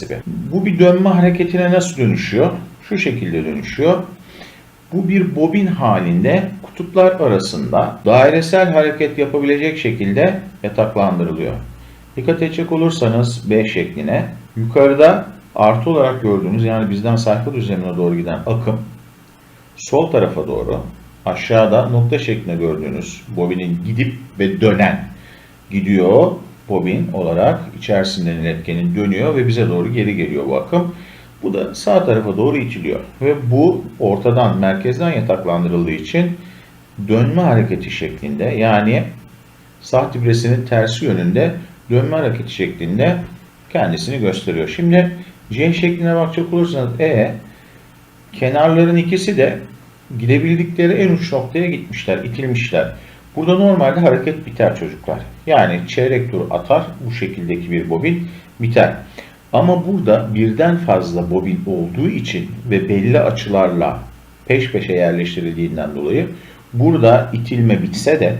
prensibi. Bu bir dönme hareketine nasıl dönüşüyor? Şu şekilde dönüşüyor. Bu bir bobin halinde kutuplar arasında dairesel hareket yapabilecek şekilde yataklandırılıyor. Dikkat edecek olursanız B şekline yukarıda artı olarak gördüğünüz yani bizden sayfa düzlemine doğru giden akım sol tarafa doğru aşağıda nokta şeklinde gördüğünüz bobinin gidip ve dönen gidiyor bobin olarak içerisinden iletkenin dönüyor ve bize doğru geri geliyor bu akım. Bu da sağ tarafa doğru itiliyor ve bu ortadan merkezden yataklandırıldığı için dönme hareketi şeklinde yani sağ dibresinin tersi yönünde dönme hareketi şeklinde kendisini gösteriyor. Şimdi C şekline bakacak olursanız E kenarların ikisi de gidebildikleri en uç noktaya gitmişler, itilmişler. Burada normalde hareket biter çocuklar. Yani çeyrek tur atar bu şekildeki bir bobin biter. Ama burada birden fazla bobin olduğu için ve belli açılarla peş peşe yerleştirildiğinden dolayı burada itilme bitse de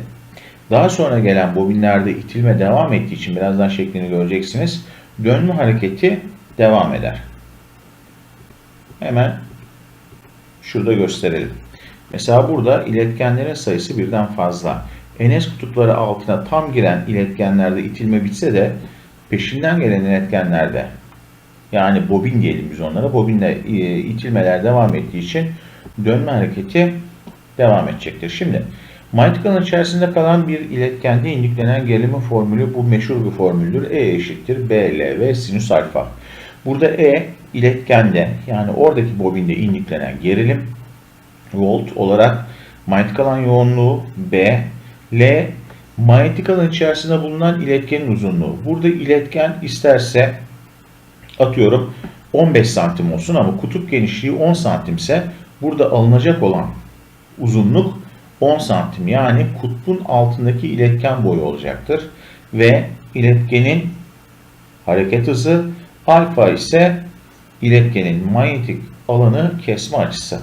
daha sonra gelen bobinlerde itilme devam ettiği için birazdan şeklini göreceksiniz. Dönme hareketi devam eder. Hemen şurada gösterelim. Mesela burada iletkenlerin sayısı birden fazla. Enes kutupları altına tam giren iletkenlerde itilme bitse de peşinden gelen iletkenlerde yani bobin diyelim biz onlara bobinle e, itilmeler devam ettiği için dönme hareketi devam edecektir. Şimdi manyetik alan içerisinde kalan bir iletkende indüklenen gerilim formülü bu meşhur bir formüldür. E eşittir BL ve sinüs alfa. Burada E iletkende yani oradaki bobinde indüklenen gerilim volt olarak manyetik alan yoğunluğu B, L manyetik alan içerisinde bulunan iletkenin uzunluğu. Burada iletken isterse atıyorum 15 santim olsun ama kutup genişliği 10 santimse burada alınacak olan uzunluk 10 santim. Yani kutbun altındaki iletken boyu olacaktır. Ve iletkenin hareket hızı alfa ise iletkenin manyetik alanı kesme açısı.